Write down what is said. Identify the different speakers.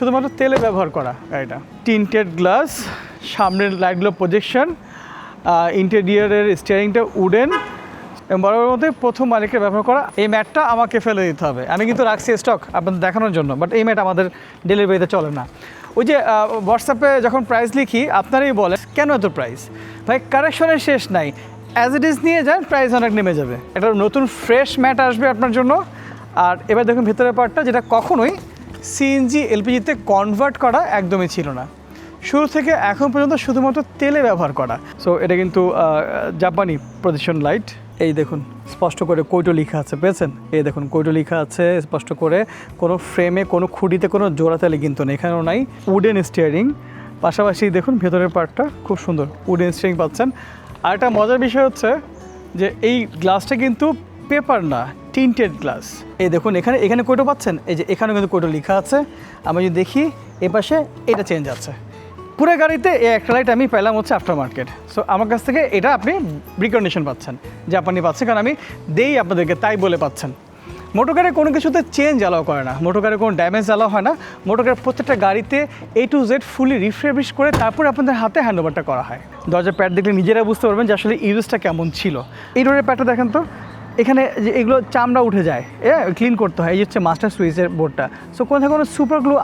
Speaker 1: শুধুমাত্র তেলে ব্যবহার করা গাড়িটা। টিনটেড গ্লাস সামনের লাইটগুলো প্রজেকশন ইন্টেরিয়ারের স্টিয়ারিংটা উডেন বরাবর মধ্যে প্রথম মালিকের ব্যবহার করা। এই ম্যাটটা আমাকে ফেলে দিতে হবে। আমি কিন্তু রাখছি স্টক আপনাদের দেখানোর জন্য বাট এই ম্যাট আমাদের ডেলিভারিতে চলে না। ওই যে হোয়াটসঅ্যাপে যখন প্রাইস লিখি, আপনারাই বলেন, কেন এত প্রাইস ভাই কারেকশনের শেষ নাই। অ্যাজ ইট ইজ নিয়ে যান প্রাইস অনেক নেমে যাবে। একটা নতুন ফ্রেশ ম্যাট আসবে আপনার জন্য। আর এবার দেখুন ভেতরের পার্টটা যেটা কখনোই সিএনজি, এলপিজিতে কনভার্ট করা একদমই ছিল না। শুরু থেকে এখন পর্যন্ত শুধুমাত্র তেলে ব্যবহার করা। সো এটা কিন্তু জাপানি প্রদূষণ লাইট এই দেখুন, স্পষ্ট করে কৈটো লেখা আছে, পেয়েছেন? এই দেখুন, কৈটো লেখা আছে, স্পষ্ট করে কোনো ফ্রেমে কোনো খুঁটিতে, কোনো জোড়া তেলে কিন্তু নেই এখানেও নাই। উডেন স্টিয়ারিং পাশাপাশি দেখুন, ভেতরের পার্টটা খুব সুন্দর উডেন স্টিয়ারিং পাচ্ছেন। আর একটা মজার বিষয় হচ্ছে যে, এই গ্লাসটা কিন্তু পেপার না টিন্টেড গ্লাস এই দেখুন, এখানে এখানে কোটো পাচ্ছেন? এই যে এখানেও কিন্তু কোটো লেখা আছে। আমি যদি দেখি, এ পাশে এটা চেঞ্জ আছে। পুরো গাড়িতে এই একটা লাইট আমি পেলাম হচ্ছে আফটার মার্কেট সো আমার কাছ থেকে এটা আপনি রিকন্ডিশন পাচ্ছেন জাপানি পাচ্ছেন। কারণ আমি দেই আপনাদেরকে, তাই বলে পাচ্ছেন। মোটর গাড়ি কোনো কিছুতে চেঞ্জ অ্যালাউ করে না। মোটর গাড়ি কোনো ড্যামেজ অ্যালাউ হয় না। মোটর গাড়ির প্রত্যেকটা গাড়িতে এ টু জেড ফুলি রিফ্রেবিশ করে তারপরে আপনাদের হাতে হ্যান্ডওভারটা করা হয়। দরজার প্যাড দেখলে নিজেরা বুঝতে পারবেন যে আসলে ইউজটা কেমন ছিল। এই রোডের প্যাডটা দেখেন তো এখানে যে এগুলো চামড়া উঠে যায়, এ ক্লিন করতে হয়, এই হচ্ছে মাস্টার সুইচের বোর্ডটা সো কোথাও কোনো সুপার গ্লু